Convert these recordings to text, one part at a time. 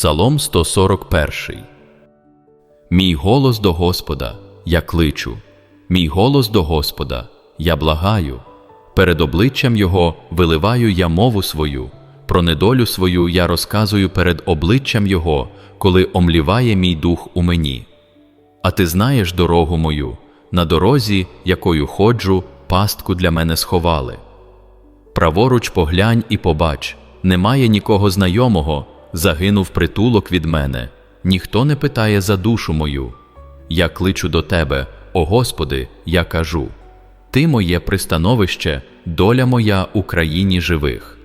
Псалом 141. Мій голос до Господа, я кличу, мій голос до Господа, я благаю. Перед обличчям Його виливаю я мову свою, про недолю свою я розказую перед обличчям Його, коли омліває мій дух у мені. А ти знаєш дорогу мою, на дорозі, якою ходжу, пастку для мене сховали. Праворуч поглянь і побач, немає нікого знайомого, загинув притулок від мене, ніхто не питає за душу мою. Я кличу до тебе, о Господи, я кажу: Ти моє пристановище, доля моя у країні живих.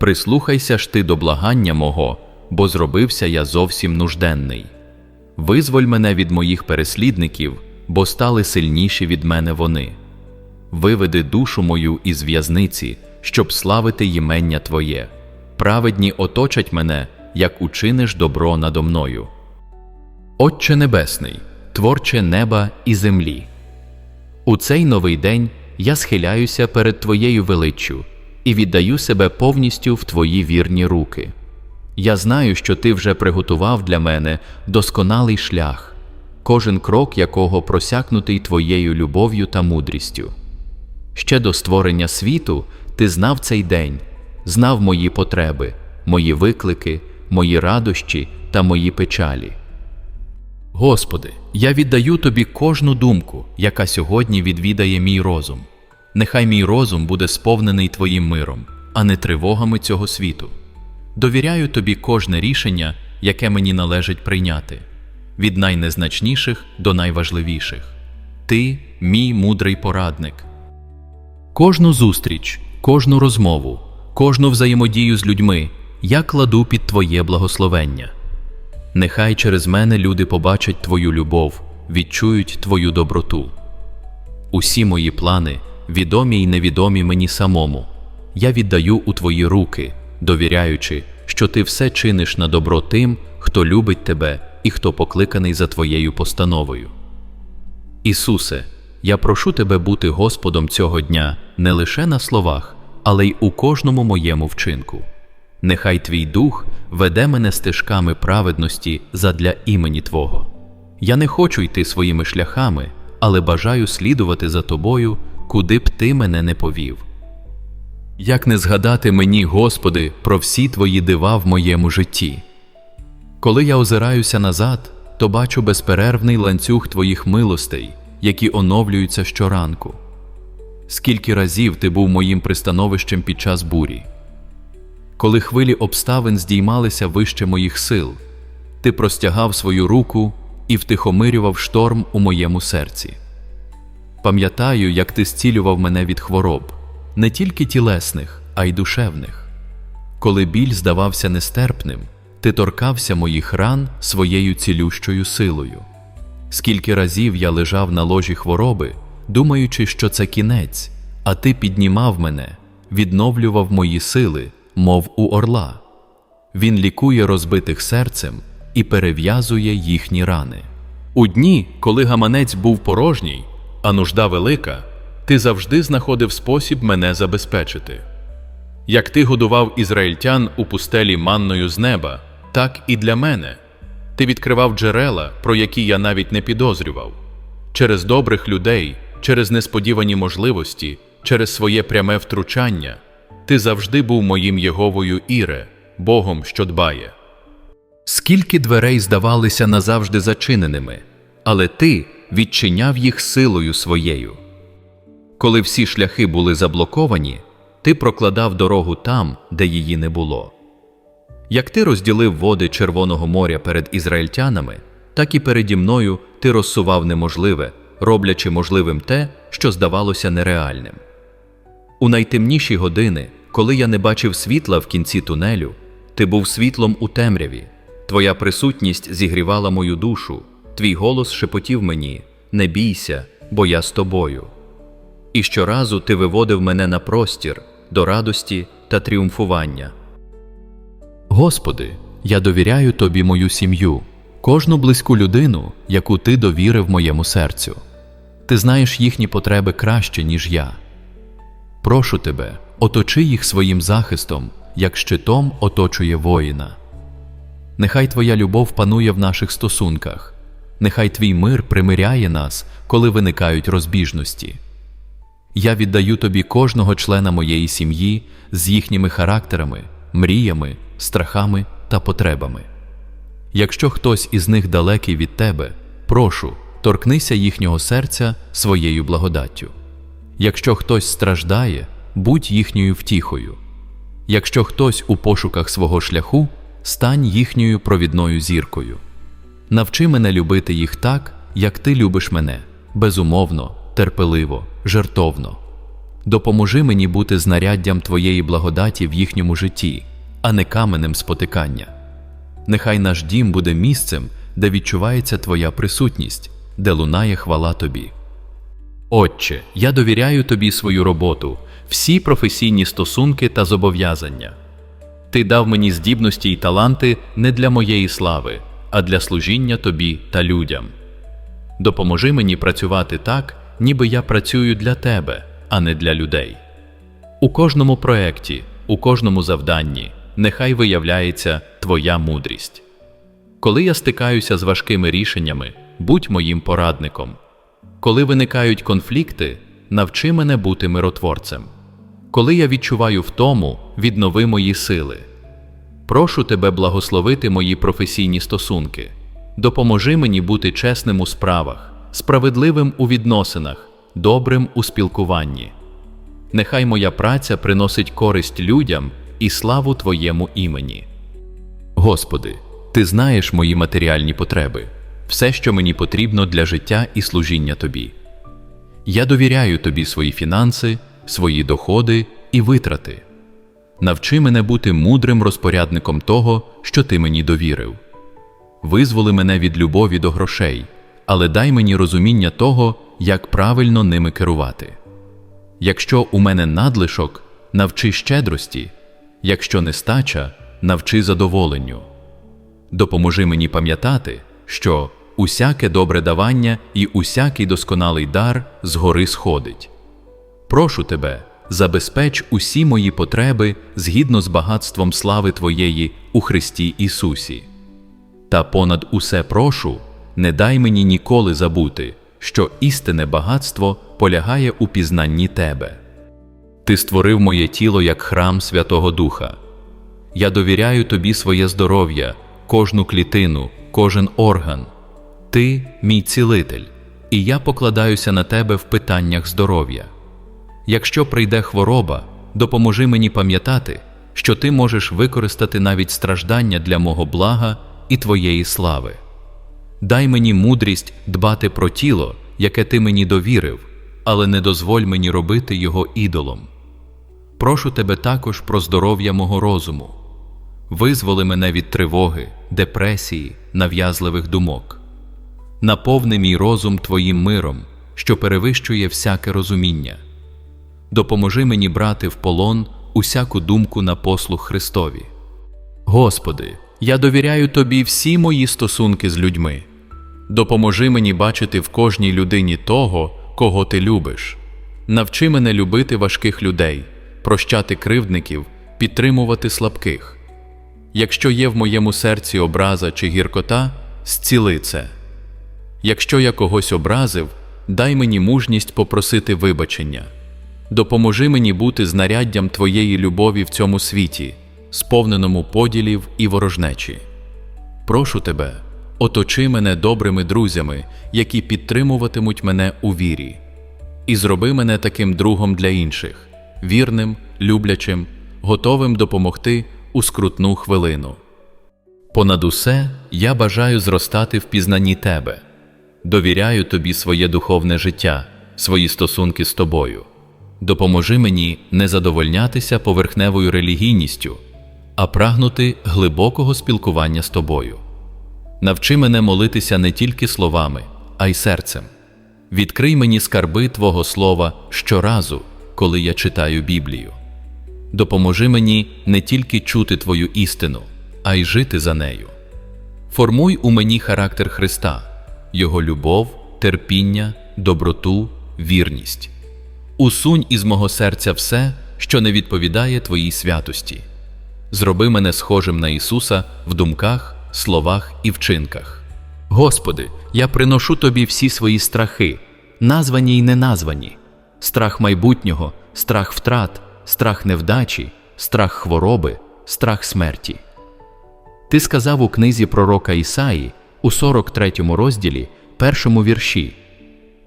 Прислухайся ж ти до благання мого, бо зробився я зовсім нужденний. Визволь мене від моїх переслідників, бо стали сильніші від мене вони. Виведи душу мою із в'язниці, щоб славити ймення Твоє. Праведні оточать мене, як учиниш добро надо мною. Отче Небесний, творче неба і землі. У цей новий день я схиляюся перед Твоєю величчю і віддаю себе повністю в Твої вірні руки. Я знаю, що Ти вже приготував для мене досконалий шлях, кожен крок якого просякнутий Твоєю любов'ю та мудрістю. Ще до створення світу ти знав цей день, знав мої потреби, мої виклики, мої радощі та мої печалі. Господи, я віддаю Тобі кожну думку, яка сьогодні відвідає мій розум. Нехай мій розум буде сповнений Твоїм миром, а не тривогами цього світу. Довіряю Тобі кожне рішення, яке мені належить прийняти, від найнезначніших до найважливіших. Ти мій мудрий порадник. Кожну зустріч, кожну розмову, кожну взаємодію з людьми я кладу під Твоє благословення. Нехай через мене люди побачать Твою любов, відчують Твою доброту. Усі мої плани, відомі й невідомі мені самому, я віддаю у Твої руки, довіряючи, що Ти все чиниш на добро тим, хто любить Тебе і хто покликаний за Твоєю постановою. Ісусе, я прошу Тебе бути Господом цього дня не лише на словах, але й у кожному моєму вчинку. Нехай Твій Дух веде мене стежками праведності задля імені Твого. Я не хочу йти своїми шляхами, але бажаю слідувати за Тобою, куди б Ти мене не повів. Як не згадати мені, Господи, про всі Твої дива в моєму житті? Коли я озираюся назад, то бачу безперервний ланцюг Твоїх милостей, які оновлюються щоранку. Скільки разів ти був моїм пристановищем під час бурі? Коли хвилі обставин здіймалися вище моїх сил, ти простягав свою руку і втихомирював шторм у моєму серці. Пам'ятаю, як ти зцілював мене від хвороб, не тільки тілесних, а й душевних. Коли біль здавався нестерпним, ти торкався моїх ран своєю цілющою силою. Скільки разів я лежав на ложі хвороби, думаючи, що це кінець, а ти піднімав мене, відновлював мої сили, мов у орла. Він лікує розбитих серцем і перев'язує їхні рани. У дні, коли гаманець був порожній, а нужда велика, ти завжди знаходив спосіб мене забезпечити. Як ти годував ізраїльтян у пустелі манною з неба, так і для мене. Ти відкривав джерела, про які я навіть не підозрював. Через добрих людей, через несподівані можливості, через своє пряме втручання, ти завжди був моїм Єговою Іре, Богом, що дбає. Скільки дверей здавалися назавжди зачиненими, але ти відчиняв їх силою своєю. Коли всі шляхи були заблоковані, ти прокладав дорогу там, де її не було. Як ти розділив води Червоного моря перед ізраїльтянами, так і переді мною ти розсував неможливе, роблячи можливим те, що здавалося нереальним. У найтемніші години, коли я не бачив світла в кінці тунелю, ти був світлом у темряві, твоя присутність зігрівала мою душу, твій голос шепотів мені: Не бійся, бо я з тобою. І щоразу ти виводив мене на простір до радості та тріумфування. Господи, я довіряю Тобі мою сім'ю, кожну близьку людину, яку Ти довірив моєму серцю. Ти знаєш їхні потреби краще, ніж я. Прошу тебе, оточи їх своїм захистом, як щитом оточує воїна. Нехай Твоя любов панує в наших стосунках, нехай Твій мир примиряє нас, коли виникають розбіжності. Я віддаю Тобі кожного члена моєї сім'ї з їхніми характерами, мріями, страхами та потребами. Якщо хтось із них далекий від Тебе, прошу, торкнися їхнього серця своєю благодаттю. Якщо хтось страждає, будь їхньою втіхою. Якщо хтось у пошуках свого шляху, стань їхньою провідною зіркою. Навчи мене любити їх так, як ти любиш мене, безумовно, терпеливо, жертовно. Допоможи мені бути знаряддям Твоєї благодаті в їхньому житті, а не каменем спотикання. Нехай наш дім буде місцем, де відчувається Твоя присутність, де лунає хвала Тобі. Отче, я довіряю Тобі свою роботу, всі професійні стосунки та зобов'язання. Ти дав мені здібності й таланти не для моєї слави, а для служіння Тобі та людям. Допоможи мені працювати так, ніби я працюю для Тебе, а не для людей. У кожному проєкті, у кожному завданні нехай виявляється Твоя мудрість. Коли я стикаюся з важкими рішеннями, будь моїм порадником. Коли виникають конфлікти, навчи мене бути миротворцем. Коли я відчуваю втому, віднови мої сили. Прошу тебе благословити мої професійні стосунки. Допоможи мені бути чесним у справах, справедливим у відносинах, добрим у спілкуванні. Нехай моя праця приносить користь людям і славу Твоєму імені. Господи, Ти знаєш мої матеріальні потреби, все, що мені потрібно для життя і служіння Тобі. Я довіряю Тобі свої фінанси, свої доходи і витрати. Навчи мене бути мудрим розпорядником того, що ти мені довірив. Визволи мене від любові до грошей, але дай мені розуміння того, як правильно ними керувати. Якщо у мене надлишок, навчи щедрості, якщо нестача, навчи задоволенню. Допоможи мені пам'ятати, що усяке добре давання і усякий досконалий дар згори сходить. Прошу тебе, забезпеч усі мої потреби згідно з багатством слави Твоєї у Христі Ісусі. Та понад усе прошу, не дай мені ніколи забути, що істинне багатство полягає у пізнанні Тебе. Ти створив моє тіло як храм Святого Духа. Я довіряю Тобі своє здоров'я, кожну клітину, кожен орган. Ти мій цілитель, і я покладаюся на тебе в питаннях здоров'я. Якщо прийде хвороба, допоможи мені пам'ятати, що ти можеш використати навіть страждання для мого блага і твоєї слави. Дай мені мудрість дбати про тіло, яке ти мені довірив, але не дозволь мені робити його ідолом. Прошу тебе також про здоров'я мого розуму. Визволи мене від тривоги, депресії, нав'язливих думок. Наповни мій розум Твоїм миром, що перевищує всяке розуміння. Допоможи мені брати в полон усяку думку на послуг Христові. Господи, я довіряю Тобі всі мої стосунки з людьми. Допоможи мені бачити в кожній людині того, кого ти любиш. Навчи мене любити важких людей, прощати кривдників, підтримувати слабких. Якщо є в моєму серці образа чи гіркота, зціли це. Якщо я когось образив, дай мені мужність попросити вибачення. Допоможи мені бути знаряддям Твоєї любові в цьому світі, сповненому поділів і ворожнечі. Прошу тебе, оточи мене добрими друзями, які підтримуватимуть мене у вірі, і зроби мене таким другом для інших, вірним, люблячим, готовим допомогти у скрутну хвилину. Понад усе я бажаю зростати в пізнанні Тебе, довіряю Тобі своє духовне життя, свої стосунки з Тобою. Допоможи мені не задовольнятися поверхневою релігійністю, а прагнути глибокого спілкування з тобою. Навчи мене молитися не тільки словами, а й серцем. Відкрий мені скарби Твого Слова щоразу, коли я читаю Біблію. Допоможи мені не тільки чути Твою істину, а й жити за нею. Формуй у мені характер Христа, Його любов, терпіння, доброту, вірність. Усунь із мого серця все, що не відповідає Твоїй святості. Зроби мене схожим на Ісуса в думках, словах і вчинках. Господи, я приношу Тобі всі свої страхи, названі й неназвані, страх майбутнього, страх втрат, страх невдачі, страх хвороби, страх смерті. Ти сказав у книзі пророка Ісаї у 43 розділі, першому вірші: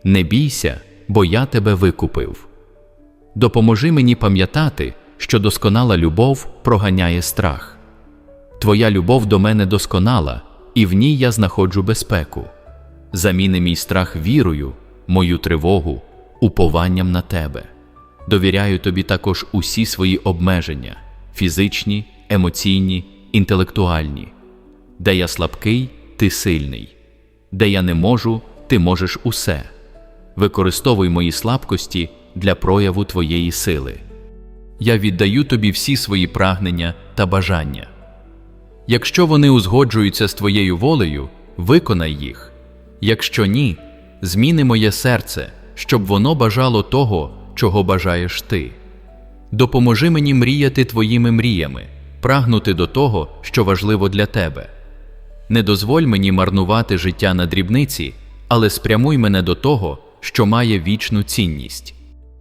Не бійся, бо я тебе викупив. Допоможи мені пам'ятати, що досконала любов проганяє страх. Твоя любов до мене досконала, і в ній я знаходжу безпеку. Заміни мій страх вірою, мою тривогу, упованням на тебе. Довіряю тобі також усі свої обмеження фізичні, емоційні, інтелектуальні. Де я слабкий, ти сильний, де я не можу, ти можеш усе. Використовуй мої слабкості для прояву твоєї сили. Я віддаю тобі всі свої прагнення та бажання. Якщо вони узгоджуються з твоєю волею, виконай їх. Якщо ні, зміни моє серце, щоб воно бажало того, чого бажаєш ти. Допоможи мені мріяти твоїми мріями, прагнути до того, що важливо для тебе. Не дозволь мені марнувати життя на дрібниці, але спрямуй мене до того, що має вічну цінність.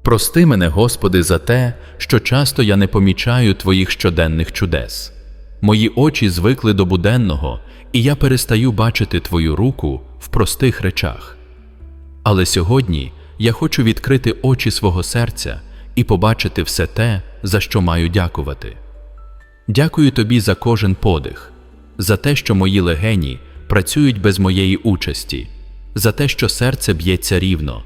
Прости мене, Господи, за те, що часто я не помічаю Твоїх щоденних чудес. Мої очі звикли до буденного, і я перестаю бачити Твою руку в простих речах. Але сьогодні я хочу відкрити очі свого серця і побачити все те, за що маю дякувати. Дякую тобі за кожен подих, за те, що мої легені працюють без моєї участі, за те, що серце б'ється рівно,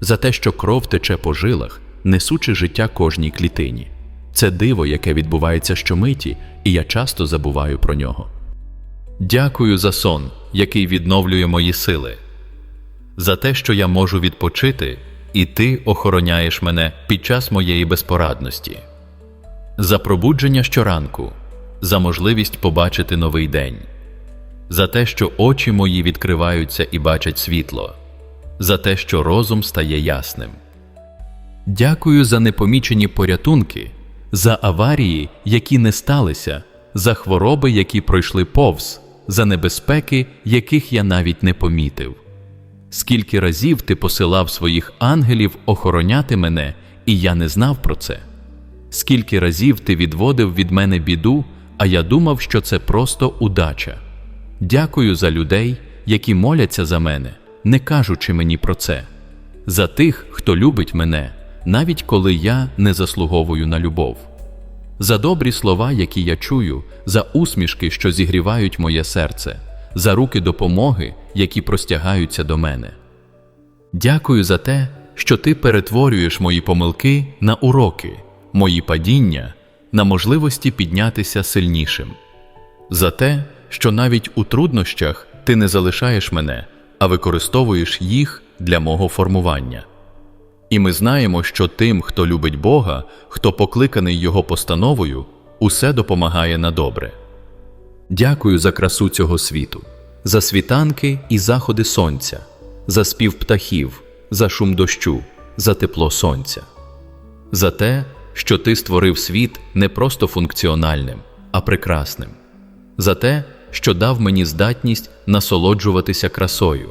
за те, що кров тече по жилах, несучи життя кожній клітині. Це диво, яке відбувається щомиті, і я часто забуваю про нього. Дякую за сон, який відновлює мої сили, за те, що я можу відпочити, і ти охороняєш мене під час моєї безпорадності, за пробудження щоранку, за можливість побачити новий день, за те, що очі мої відкриваються і бачать світло, за те, що розум стає ясним. Дякую за непомічені порятунки, за аварії, які не сталися, за хвороби, які пройшли повз, за небезпеки, яких я навіть не помітив. Скільки разів ти посилав своїх ангелів охороняти мене, і я не знав про це? Скільки разів ти відводив від мене біду, а я думав, що це просто удача. Дякую за людей, які моляться за мене, не кажучи мені про це, за тих, хто любить мене, навіть коли я не заслуговую на любов, за добрі слова, які я чую, за усмішки, що зігрівають моє серце, за руки допомоги, які простягаються до мене. Дякую за те, що ти перетворюєш мої помилки на уроки, мої падіння на можливості піднятися сильнішим, за те, що навіть у труднощах ти не залишаєш мене, а використовуєш їх для мого формування. І ми знаємо, що тим, хто любить Бога, хто покликаний Його постановою, усе допомагає на добре. Дякую за красу цього світу, за світанки і заходи сонця, за спів птахів, за шум дощу, за тепло сонця, за те, що ти створив світ не просто функціональним, а прекрасним, за те, що дав мені здатність насолоджуватися красою.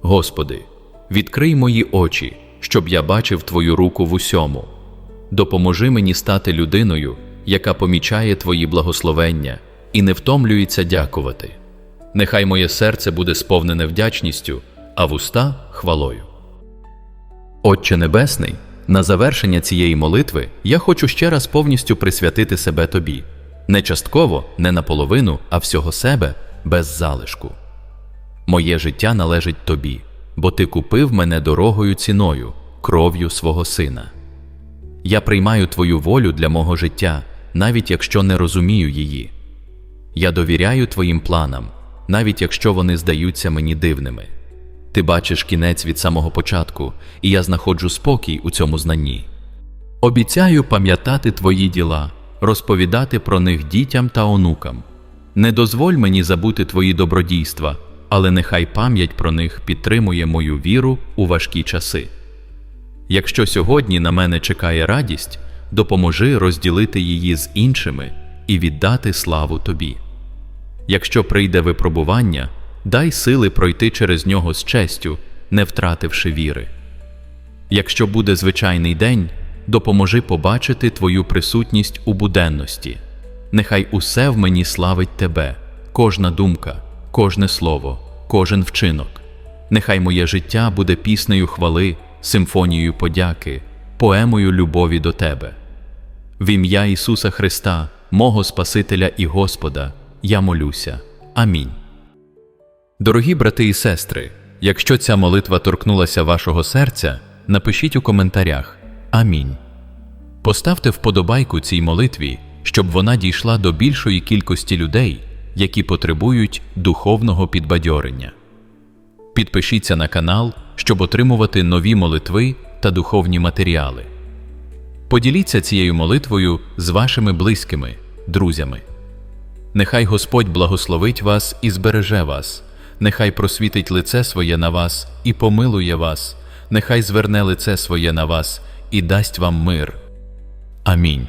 Господи, відкрий мої очі, щоб я бачив Твою руку в усьому. Допоможи мені стати людиною, яка помічає Твої благословення і не втомлюється дякувати. Нехай моє серце буде сповнене вдячністю, а вуста хвалою. Отче Небесний, на завершення цієї молитви я хочу ще раз повністю присвятити себе Тобі, не частково, не наполовину, а всього себе без залишку. Моє життя належить Тобі, бо Ти купив мене дорогою ціною, кров'ю свого Сина. Я приймаю Твою волю для мого життя, навіть якщо не розумію її. Я довіряю Твоїм планам, навіть якщо вони здаються мені дивними. Ти бачиш кінець від самого початку, і я знаходжу спокій у цьому знанні. Обіцяю пам'ятати Твої діла, розповідати про них дітям та онукам. Не дозволь мені забути Твої добродійства, але нехай пам'ять про них підтримує мою віру у важкі часи. Якщо сьогодні на мене чекає радість, допоможи розділити її з іншими і віддати славу Тобі. Якщо прийде випробування, дай сили пройти через нього з честю, не втративши віри. Якщо буде звичайний день, допоможи побачити Твою присутність у буденності. Нехай усе в мені славить Тебе, кожна думка, кожне слово, кожен вчинок. Нехай моє життя буде піснею хвали, симфонією подяки, поемою любові до Тебе. В ім'я Ісуса Христа, мого Спасителя і Господа, я молюся. Амінь. Дорогі брати і сестри, якщо ця молитва торкнулася вашого серця, напишіть у коментарях Амінь. Поставте вподобайку цій молитві, щоб вона дійшла до більшої кількості людей, які потребують духовного підбадьорення. Підпишіться на канал, щоб отримувати нові молитви та духовні матеріали. Поділіться цією молитвою з вашими близькими, друзями. Нехай Господь благословить вас і збереже вас, нехай просвітить лице своє на вас і помилує вас, нехай зверне лице своє на вас і дасть вам мир. Амінь.